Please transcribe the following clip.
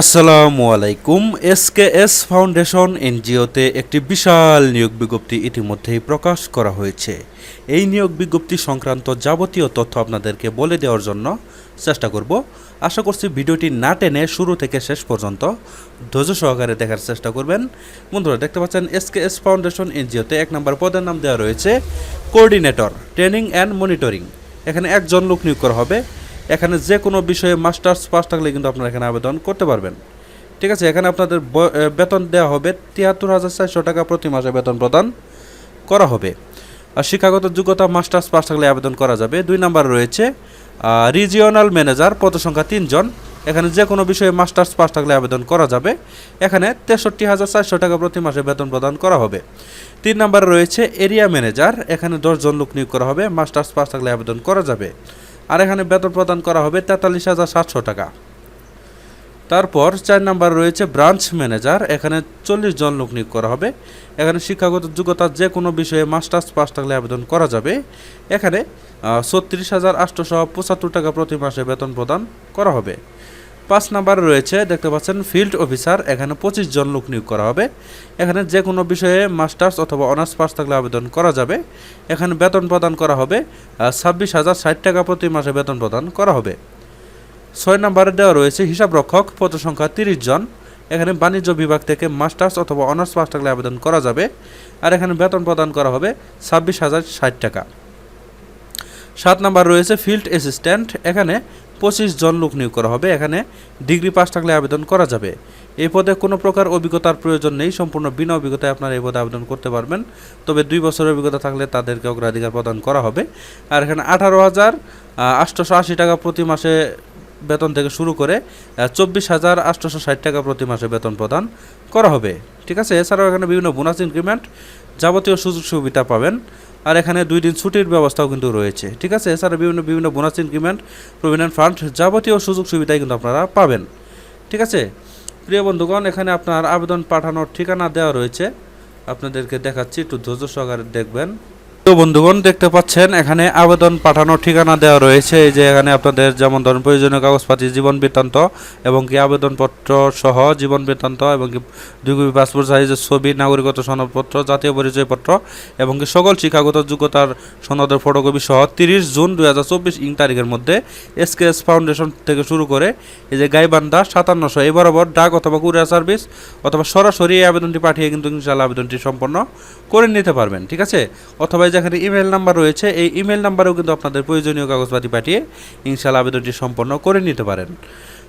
আসসালামু আলাইকুম। SKS foundation এনজিওতে একটি বিশাল নিয়োগ বিজ্ঞপ্তি ইতিমধ্যেই প্রকাশ করা হয়েছে। এই নিয়োগ বিজ্ঞপ্তি সংক্রান্ত যাবতীয় তথ্য আপনাদেরকে বলে দেওয়ার জন্য চেষ্টা করব। আশা করছি ভিডিওটি না টেনে শুরু থেকে শেষ পর্যন্ত ধৈর্য সহকারে দেখার চেষ্টা করবেন। বন্ধুরা, দেখতে পাচ্ছেন এসকেএস ফাউন্ডেশন এনজিওতে এক নম্বর পদের নাম দেওয়া রয়েছে কোঅর্ডিনেটর ট্রেনিং অ্যান্ড মনিটরিং এখানে একজন লোক নিয়োগ করা হবে। এখানে যে কোনো বিষয়ে মাস্টার্স পাস থাকলে কিন্তু আপনারা এখানে আবেদন করতে পারবেন। ঠিক আছে, এখানে আপনাদের বেতন দেওয়া হবে তিয়াত্তর হাজার চারশো টাকা প্রতি মাসে বেতন প্রদান করা হবে। আর শিক্ষাগত যোগ্যতা মাস্টার্স পাস থাকলে আবেদন করা যাবে। দুই নাম্বার রয়েছে রিজিওনাল ম্যানেজার পদ সংখ্যা তিনজন। এখানে যে কোনো বিষয়ে মাস্টার্স পাস থাকলে আবেদন করা যাবে। এখানে তেষট্টি হাজার চারশো টাকা প্রতি মাসে বেতন প্রদান করা হবে। তিন নম্বরে রয়েছে, এরিয়া ম্যানেজার। এখানে দশজন লোক নিয়োগ করা হবে। মাস্টার্স পাস থাকলে আবেদন করা যাবে। আর এখানে বেতন প্রদান করা হবে তেতাল্লিশ হাজার সাতশো টাকা। তারপর চার নাম্বার রয়েছে ব্রাঞ্চ ম্যানেজার, এখানে চল্লিশ জন লোক নিয়োগ করা হবে। এখানে শিক্ষাগত যোগ্যতা যে কোনো বিষয়ে মাস্টার্স পাস থাকলে আবেদন করা যাবে। এখানে ছত্রিশ হাজার আটশোশো পঁচাত্তর টাকা প্রতি মাসে বেতন প্রদান করা হবে। পাঁচ নাম্বার রয়েছে, দেখতে পাচ্ছেন ফিল্ড অফিসার এখানে পঁচিশ জন লোক নিয়োগ করা হবে। এখানে যে কোনো বিষয়ে মাস্টার্স অথবা অনার্স পাস থাকলে আবেদন করা যাবে। এখানে বেতন প্রদান করা হবে ছাব্বিশ হাজার ষাট টাকা প্রতি মাসে বেতন প্রদান করা হবে। ছয় নম্বরে দেওয়া রয়েছে, হিসাব রক্ষক পদ সংখ্যা তিরিশ জন। এখানে বাণিজ্য বিভাগ থেকে মাস্টার্স অথবা অনার্স পাস থাকলে আবেদন করা যাবে। আর এখানে বেতন প্রদান করা হবে, ছাব্বিশ হাজার ষাট টাকা। সাত নাম্বার রয়েছে ফিল্ড অ্যাসিস্ট্যান্ট এখানে পঁচিশ জন লোক নিয়োগ করা হবে। এখানে ডিগ্রি পাস থাকলে আবেদন করা যাবে। এই পদে কোনো প্রকার অভিজ্ঞতার প্রয়োজন নেই। সম্পূর্ণ বিনা অভিজ্ঞতায় আপনারা এই পদে আবেদন করতে পারবেন। তবে দুই বছরের অভিজ্ঞতা থাকলে তাদেরকে অগ্রাধিকার প্রদান করা হবে। আর এখানে আঠারো হাজার আটশোশো আশি টাকা প্রতি মাসে বেতন থেকে শুরু করে চব্বিশ হাজার, আটশোশো ষাট টাকা প্রতি মাসে বেতন প্রদান করা হবে। ঠিক আছে? এছাড়াও এখানে বিভিন্ন বোনাস ইনক্রিমেন্ট যাবতীয় সুযোগ সুবিধা পাবেন। আর এখানে দুই দিন ছুটির ব্যবস্থাও কিন্তু রয়েছে। ঠিক আছে? এছাড়া বিভিন্ন বিভিন্ন বোনাস ইনক্রিমেন্ট প্রভিডেন্ট ফান্ড যাবতীয় সুযোগ সুবিধাই কিন্তু আপনারা পাবেন। ঠিক আছে? প্রিয় বন্ধুগণ, এখানে আপনার আবেদন পাঠানোর ঠিকানা দেওয়া রয়েছে। আপনাদেরকে দেখাচ্ছি, একটু ধৈর্য সহকারে দেখবেন। তো বন্ধুগণ, দেখতে পাচ্ছেন, এখানে আবেদন পাঠানোর ঠিকানা দেওয়া রয়েছে। এই যে এখানে আপনাদের যেমন ধরুন প্রয়োজনীয় কাগজপাতি, জীবন বৃত্তান্ত এবং কি আবেদনপত্র সহ জীবন বৃত্তান্ত এবং কি দুই কপি পাসপোর্ট সাইজের ছবি নাগরিকত্ব সনদপত্র, জাতীয় পরিচয়পত্র এবং কি সকল শিক্ষাগত যোগ্যতার সনদের ফটোকপি সহ তিরিশ জুন দুই হাজার চব্বিশ ইং তারিখের মধ্যে এসকেএস ফাউন্ডেশন থেকে শুরু করে এই যে গাইবান্ধা সাতান্নশো, এই বরাবর ডাক অথবা কুরিয়ার সার্ভিস অথবা সরাসরি এই আবেদনটি পাঠিয়ে কিন্তু ইনশাল্লাহ আবেদনটি সম্পন্ন করে নিতে পারবেন, ঠিক আছে? অথবা এই যে এখানে ইমেল নাম্বার রয়েছে, এই ইমেল নাম্বারেও কিন্তু আপনাদের প্রয়োজনীয় কাগজপাতি পাঠিয়ে ইনশাল্লাহ আবেদনটি সম্পন্ন করে নিতে পারেন।